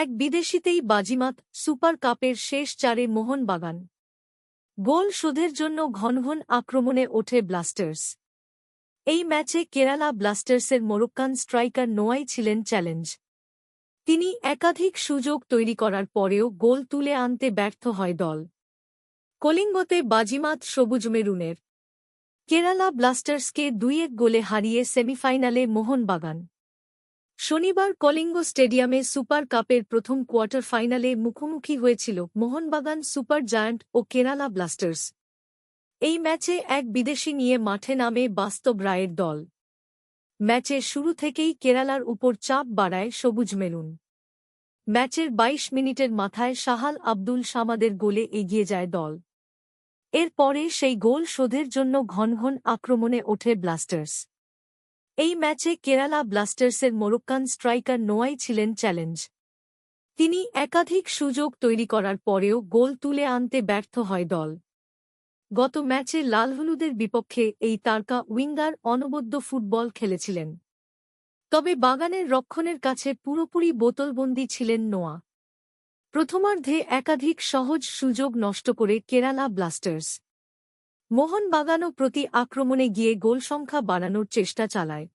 এক বিদেশিতেই বাজিমাত সুপার কাপের শেষ চারে মোহনবাগান গোল শোধের জন্য ঘনঘন আক্রমণে ওঠে ব্লাস্টার্স। এই ম্যাচে কেরালা ব্লাস্টার্সের মোরক্কান স্ট্রাইকার নোয়াই ছিলেন চ্যালেঞ্জ। তিনি একাধিক সুযোগ তৈরি করার পরেও গোল তুলে আনতে ব্যর্থ হয় দল। কলিঙ্গতে বাজিমাত সবুজ মেরুনের। কেরালা ব্লাস্টার্সকে দুই এক গোলে হারিয়ে সেমিফাইনালে মোহনবাগান শনিবার কলিঙ্গ স্টেডিয়ামে সুপার কাপের প্রথম কোয়ার্টার ফাইনালে মুখোমুখি হয়েছিল মোহনবাগান সুপার জায়ান্ট ও কেরালা ব্লাস্টার্স। এই ম্যাচে এক বিদেশি নিয়ে মাঠে নামে বাস্তব রায়ের দল। ম্যাচের শুরু থেকেই কেরালার উপর চাপ বাড়ায় সবুজ মেরুন। ম্যাচের ২২ মিনিটের মাথায় শাহাল আব্দুল সামাদের গোলে এগিয়ে যায় দল। এরপরে সেই গোল শোধের জন্য ঘন ঘন আক্রমণে ওঠে ব্লাস্টার্স। এই ম্যাচে কেরালা ব্লাস্টার্সের মোরক্কান স্ট্রাইকার নোয়াই ছিলেন চ্যালেঞ্জ। তিনি একাধিক সুযোগ তৈরি করার পরেও গোল তুলে আনতে ব্যর্থ হয় দল। গত ম্যাচে লালহলুদের বিপক্ষে এই তারকা উইঙ্গার অনবদ্য ফুটবল খেলেছিলেন। তবে বাগানের রক্ষণের কাছে পুরোপুরি বোতলবন্দি ছিলেন নোয়া। প্রথমার্ধে একাধিক সহজ সুযোগ নষ্ট করে কেরালা ব্লাস্টার্স। মোহনবাগানও প্রতি আক্রমণে গিয়ে গোল সংখ্যা বাড়ানোর চেষ্টা চালায়।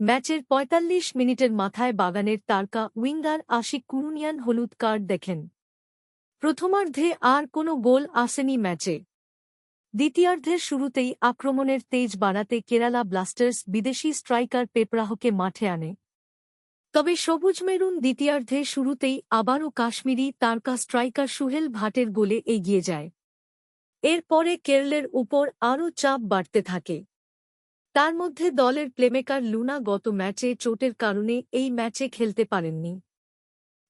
ম্যাচের ৪৫ মিনিটের মাথায় বাগানের তারকা উইঙ্গার আশিক কুরুনিয়ান হলুদ কার্ড দেখেন। প্রথমার্ধে আর কোনো গোল আসেনি ম্যাচে। দ্বিতীয়ার্ধের শুরুতেই আক্রমণের তেজ বাড়াতে কেরালা ব্লাস্টার্স বিদেশি স্ট্রাইকার পেপরাহকে মাঠে আনে। তবে সবুজ মেরুন দ্বিতীয়ার্ধে শুরুতেই আবারও কাশ্মীরি তারকা স্ট্রাইকার সুহেল ভাটের গোলে এগিয়ে যায়। এরপরে কেরলের উপর আরও চাপ বাড়তে থাকে। তার মধ্যে দলের প্লেমেকার লুনা গত ম্যাচে চোটের কারণে এই ম্যাচে খেলতে পারেননি।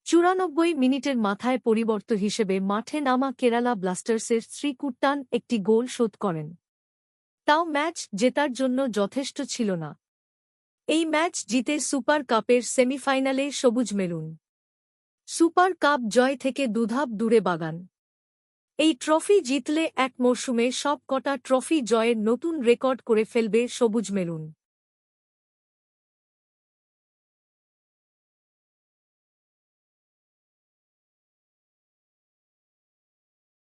চুরানব্বই মিনিটের মাথায় পরিবর্ত হিসেবে মাঠে নামা কেরালা ব্লাস্টার্সের শ্রীকুট্টান একটি গোল শোধ করেন। তাও ম্যাচ জেতার জন্য যথেষ্ট ছিল না। এই ম্যাচ জিতে সুপার কাপের সেমিফাইনালে সবুজ মেরুন। সুপার কাপ জয় থেকে দুধাপ দূরে বাগান। এই ট্রফি জিতলে এক মরশুমে সবকটা ট্রফি জয়ের নতুন রেকর্ড করে ফেলবে সবুজ মেরুন।